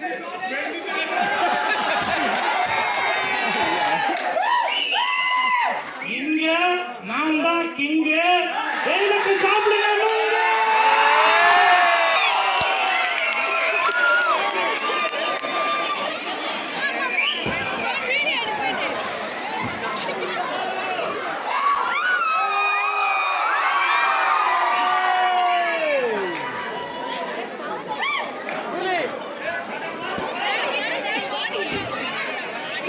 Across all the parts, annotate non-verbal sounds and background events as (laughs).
Yeah. (laughs)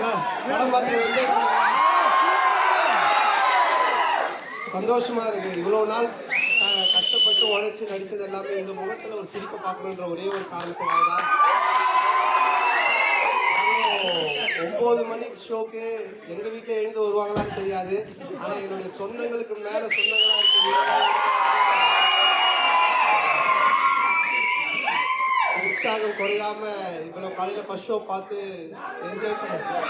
படம் பார்த்து வந்து சந்தோஷமா இருக்கு. இவ்வளவு நாள் கஷ்டப்பட்டு உழைச்சு நடிச்சது எல்லாமே இந்த முகத்துல ஒரு சிரிப்பை பார்க்கணுன்ற ஒரே ஒரு காரணத்துக்காக தான். ஒன்பது மணிக்கு ஷோக்கு. எங்க வீட்டுல எழுந்து வருவாங்களான்னு தெரியாது. ஆனா என்னுடைய சொந்தங்களுக்கு மேல சொந்தங்களா இருக்கு உற்சாகம் குறையாம இவ்வளவு காலையில ஃபஸ்ட் ஷோ பார்த்து என்ஜாய் பண்ணிருக்கோம்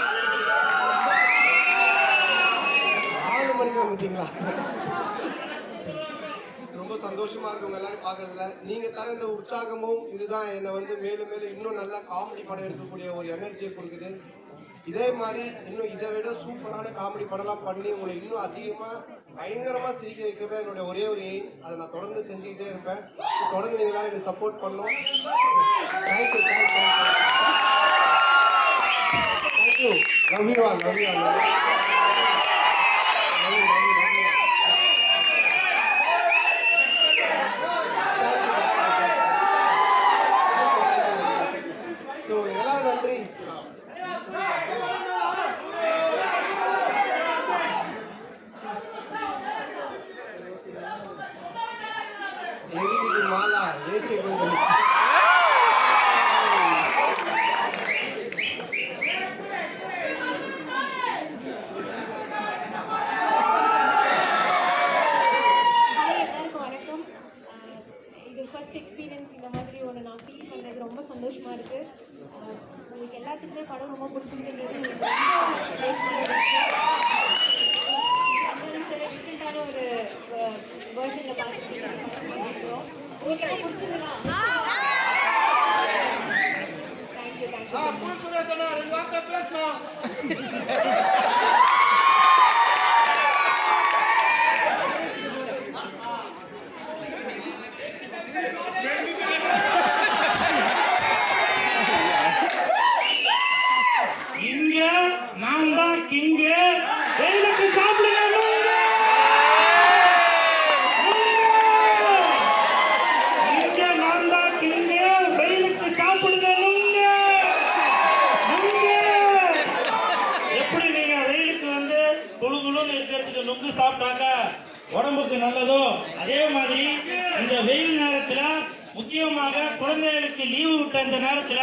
ஆறு மணிக்கு வந்துட்டீங்களா ரொம்ப சந்தோஷமா இருக்கு உங்க எல்லாரும் பாக்குறதுல நீங்க தர இந்த உற்சாகமும் இதுதான் என்னை வந்து மேலும் மேலும் இன்னும் நல்லா காமெடி படம் எடுக்கக்கூடிய ஒரு எனர்ஜியை கொடுக்குது. இதே மாதிரி இன்னும் இதை விட சூப்பரான காமெடி படம்லாம் பண்ணி உங்களை இன்னும் அதிகமா பயங்கரமா சிரிக்க வைக்கிறது என்னுடைய ஒரே ஒரு எய்ம் அதை நான் தொடர்ந்து செஞ்சுக்கிட்டே இருப்பேன். தொடர்ந்து நீங்க எல்லாரும் எனக்கு சப்போர்ட் பண்ணும் thank you thank you thank you love you all love you all so எல்லாம் நன்றி. எகிரிது மாலா தேசிய கொஞ்சம் சந்தோஷமாக இருக்குது உங்களுக்கு எல்லாத்துக்குமே படம் ரொம்ப பிடிச்சிருக்குன்றது எனக்கு ரொம்ப சந்தோஷமா இருக்கு. சந்தானம் சார் டிஃப்ரெண்ட்டான ஒரு வேர்ஷனில் பார்த்துருக்கோம். உங்களுக்கு ரொம்ப பிடிச்சிருந்தா தேங்க்யூ தேங்க்யூ இங்க நான் தான் கிங்கு வெயிலுக்கு சாப்பிடுங்க நுங்கு. நுங்கு. இங்க நான் தான் கிங்கு வெயிலுக்கு சாப்பிடுங்க நுங்கு. நுங்கு. எப்படி நீங்க வெயிலுக்கு வந்து குளு குளுன்னு இருக்கிறதுக்கு நுங்கு சாப்பிட்டாங்க உடம்புக்கு நல்லதோ? அதே மாதிரி இந்த வெயில் நேரத்துல முக்கியமாக குழந்தைகளுக்கு லீவு விட்ட இந்த நேரத்துல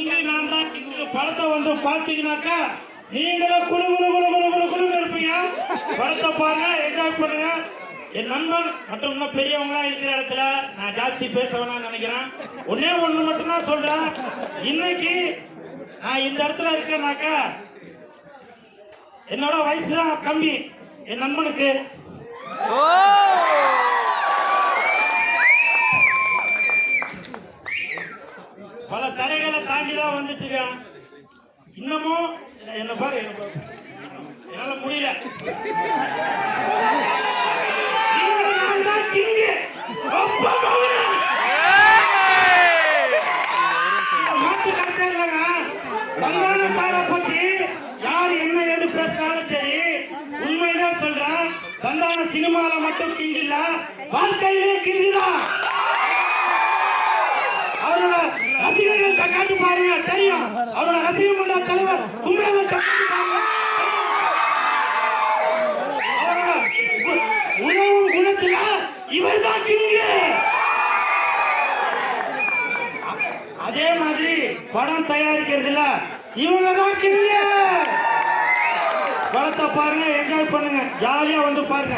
இங்க நான் தான் இங்க படத்தை வந்து பாத்தீங்கன்னாக்கா நீங்களும் குழு குழு குழு குழு குழு குழுன்னு இருப்பீங்க. படத்தை பாருங்க என்ஜாய் பண்ணுங்க. என் நண்பன் மற்றும் இன்னும் பெரியவங்களா இருக்கிற இடத்துல நான் ஜாஸ்தி பேச வேணாம்னு நினைக்கிறேன். ஒன்னே ஒண்ணு மட்டும் தான் சொல்றேன். இன்னைக்கு நான் இந்த இடத்துல இருக்கேனாக்கா என்னோட வயசு தான் கம்மி. என் நண்பனுக்கு. பல தடைகளை தாண்டி தான் வந்துட்டு இருக்கேன் இன்னமும் என்ன பாரு என்ன பாரு. என்னால முடியல. மாட்டு கரெக்டா இல்லைங்க. சந்தான சாரை பத்தி யார் என்ன எது பேசினாலும் சரி உண்மைதான் சொல்றேன் சந்தான சினிமால மட்டும் கிங் வாழ்க்கையிலே கிண்டிதான் அவரோட ரசிகர்கள் காட்டு பாருங்க தெரியும். அவரோட ரசிக மன்ற தலைவர் உண்மையாக காட்டு பாருங்க கு- உணவு குணத்துல இவர் தான் கிங்கு. அதே மாதிரி படம் தயாரிக்கிறது இவங்கதான் இவங்க தான் படத்தை பாருங்க என்ஜாய் பண்ணுங்க. ஜாலியா வந்து பாருங்க.